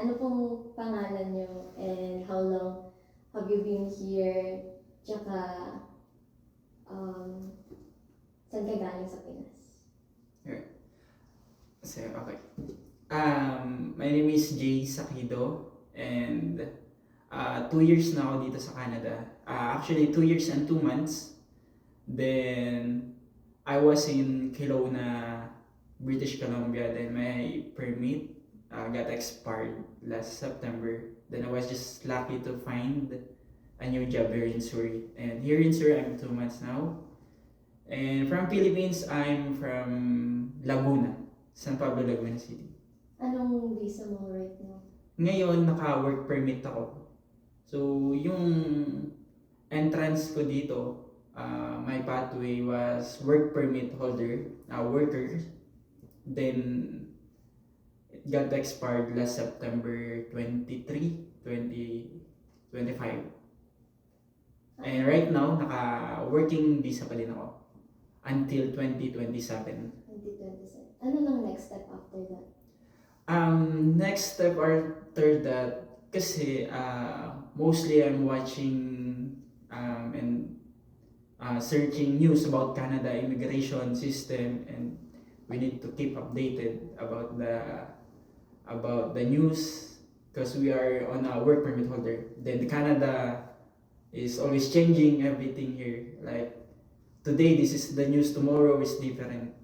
ano pong pangalan niyo and how long have you been here? Tsaka, um, saan ka galing sa Pinas? So, okay. Um, my name is Jay Sakido and uh, two years na ako dito sa Canada. Uh, actually, two years and two months. Then, I was in Kelowna, British Columbia. Then my permit uh, got expired last September. Then I was just lucky to find a new job here in Surrey. And here in Surrey, I'm two months now. And from Philippines, I'm from Laguna. San Pablo, Laguna City. Anong visa mo right now? Ngayon, naka-work permit ako. So, yung entrance ko dito, uh, my pathway was work permit holder, uh, worker. Then, it got expired last September 23, 2025. And right now, naka-working visa pa din ako until 2027. 2027. Ano nang next step after that? Um, next step after that, kasi uh, mostly I'm watching um, and uh, searching news about Canada immigration system and we need to keep updated about the about the news because we are on a work permit holder. Then Canada is always changing everything here. Like today this is the news, tomorrow is different.